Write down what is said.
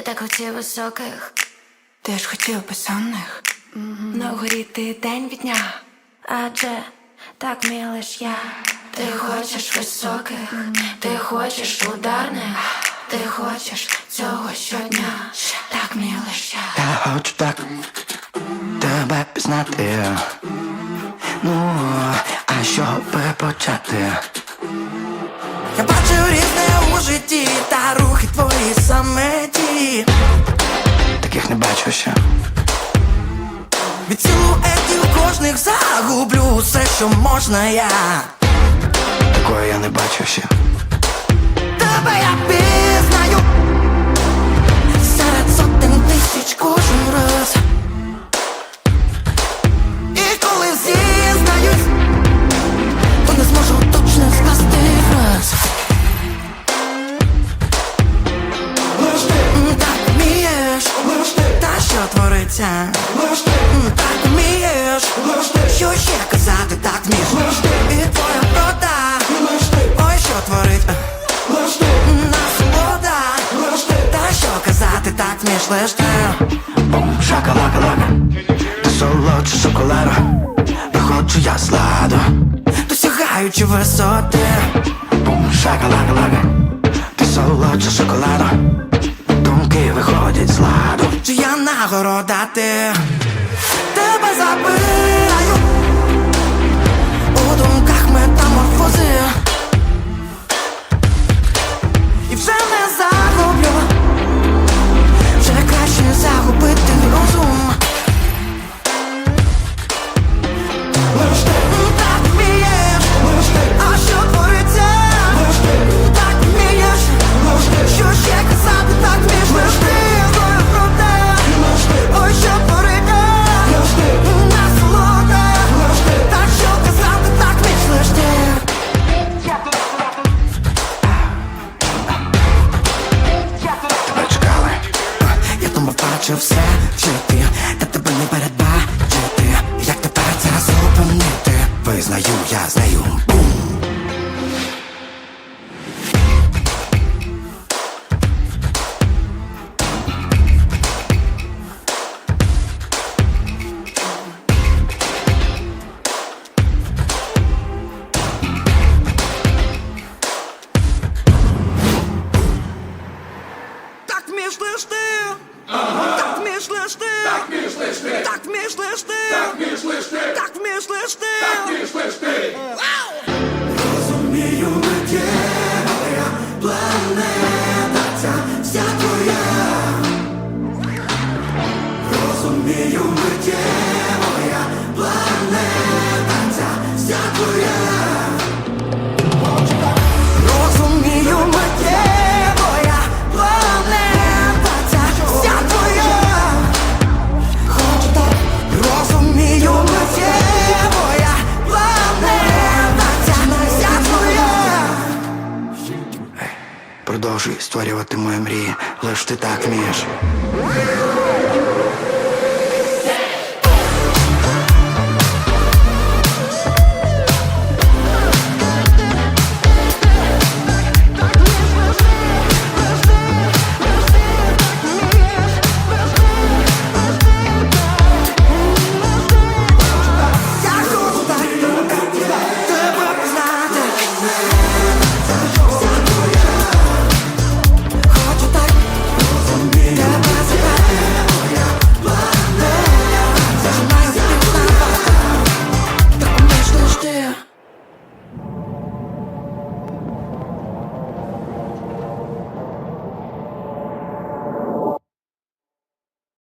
Ти так хотів високих, Ти ж хотів безсонних На горі ти день від дня адже так мій лиш я. Ти хочеш високих, ти хочеш ударних, ти хочеш цього щодня. Так мій лиш я. Я хочу так тебе пізнати. Ну, а що почати? Я бачу різне у житті, та рухи твої саме ті. Таких не бачу ще. Від силуетів кожних загублю все, що можна я. Такої я не бачу ще. Тебе я пізнаю твориться? Так вмієш, що ще казати, так вмієш. І твоя прода, ой, що творить Насолода, та що казати, так вмієш. Лиш ти. Бум, шакалака-лака, ти солодше шоколаду Виходжу я з ладу, досягаючи висоти. Бум, шакалака-лака, ти солодше шоколаду Думки виходять з ладу Чи я нагорода ти Тебе забираю У думках метаморфози. І вже думав, все в житті Та тебе не передбачити Як тепер це зупинити. Визнаю, я з нею Бум Так вмієш лиш ти. Так вмієш лиш ти. Так вмієш лиш ти. Так вмієш лиш ти. Так вмієш лиш ти Продовжуй створювати мої мрії, лиш ти так вмієш.